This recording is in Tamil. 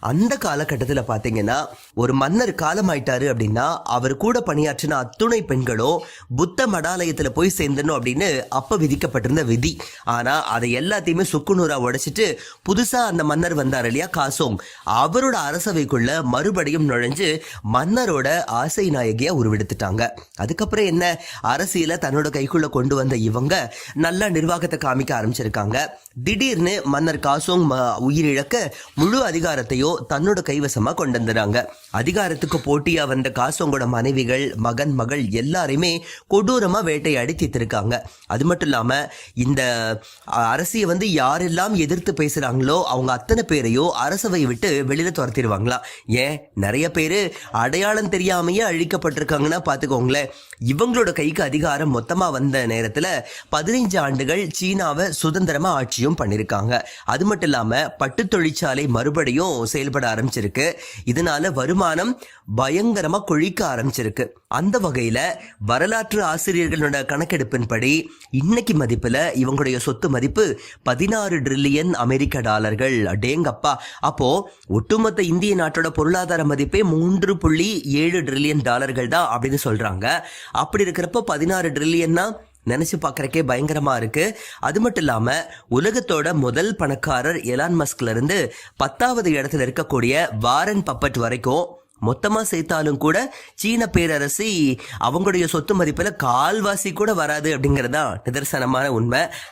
அந்த காலகட்டத்தில் பார்த்தீங்கன்னா ஒரு மன்னர் காலமாயிட்டாரு அப்படின்னா அவர் கூட பணியாற்றின அத்துணை பெண்களும் புத்த மடாலயத்தில் போய் சேர்ந்தணும் அப்படின்னு அப்போ விதிக்கப்பட்டிருந்த விதி. ஆனால் அதை எல்லாத்தையுமே சுக்குநூறாக உடைச்சிட்டு புதுசாக அந்த மன்னர் வந்தார் இல்லையா காசோங். அவரோட அரசவைக்குள்ள மறுபடியும் நுழைஞ்சு மன்னரோட ஆசை நாயகியா உருவெடுத்துட்டாங்க. அதுக்கப்புறம் என்ன? அரசியலை தன்னோட கைக்குள்ள கொண்டு வந்த இவங்க நல்ல நிர்வாகத்தை காமிக்க ஆரம்பிச்சிருக்காங்க. திடீர்னு மன்னர் காசோங் உயிரிழக்க முழு அதிகாரத்தையும் அதிகாரத்தையோ தன்னோட கைவசமா கொண்டு வந்துறாங்க அதிகாரத்துக்கு போட்டியா வந்த காசோங்கோட மனைவிகள் மகன் மகள் எல்லாரையுமே கொடூரமா வேட்டையாடி தீர்த்திருக்காங்க. அது மட்டும் இல்லாம இந்த அரசியை வந்து யாரெல்லாம் எதிர்த்து பேசுறாங்களோ அவங்க அத்தனை பேரையும் அரசவை விட்டு வெளியில துரத்திடுவாங்களாம் ஏன்? நிறைய பேரு அடையாளம் தெரியாமையே அழிக்கப்பட்டிருக்காங்கன்னா பாத்துக்கோங்களேன். இவங்களோட கைக்கு அதிகாரம் மொத்தமா வந்த நேரத்துல பதினைஞ்சு ஆண்டுகள் சீனாவை சுதந்திரமா ஆட்சியும் பண்ணிருக்காங்க. அது மட்டும் இல்லாம பட்டு தொழிற்சாலை மறுபடியும் செயல்பட ஆரம்பிச்சிருக்கு. இதனால வருமானம் பயங்கரமா கொழிக்க ஆரம்பிச்சிருக்கு. அந்த வகையில வரலாற்று ஆசிரியர்களோட கணக்கெடுப்பின்படி இன்னைக்கு மதிப்புல இவங்களுடைய சொத்து மதிப்பு பதினாறு ட்ரில்லியன் அமெரிக்க டாலர்கள். அடேங்கப்பா. அப்போ ஒட்டுமொத்த இந்திய நாட்டோட பொருளாதார மதிப்பே மூன்று புள்ளி ஏழு ட்ரில்லியன் டாலர்கள் தான் அப்படின்னு சொல்றாங்க. அப்படி இருக்கிறப்ப பதினாறு ட்ரில்லியன்னா நினைச்சு பார்க்கறக்கே பயங்கரமா இருக்கு. அது மட்டும் இல்லாம உலகத்தோட முதல் பணக்காரர் எலான் மஸ்க்ல இருந்து பத்தாவது இடத்துல இருக்கக்கூடிய வாரன் பப்பட் வரைக்கும் மொத்தமாக சேர்த்தாலும் கூட சீன பேரரசி அவங்களுடைய சொத்து மதிப்பில் கால்வாசி கூட வராது அப்படிங்கிறது தான் நிதர்சனமான உண்மை.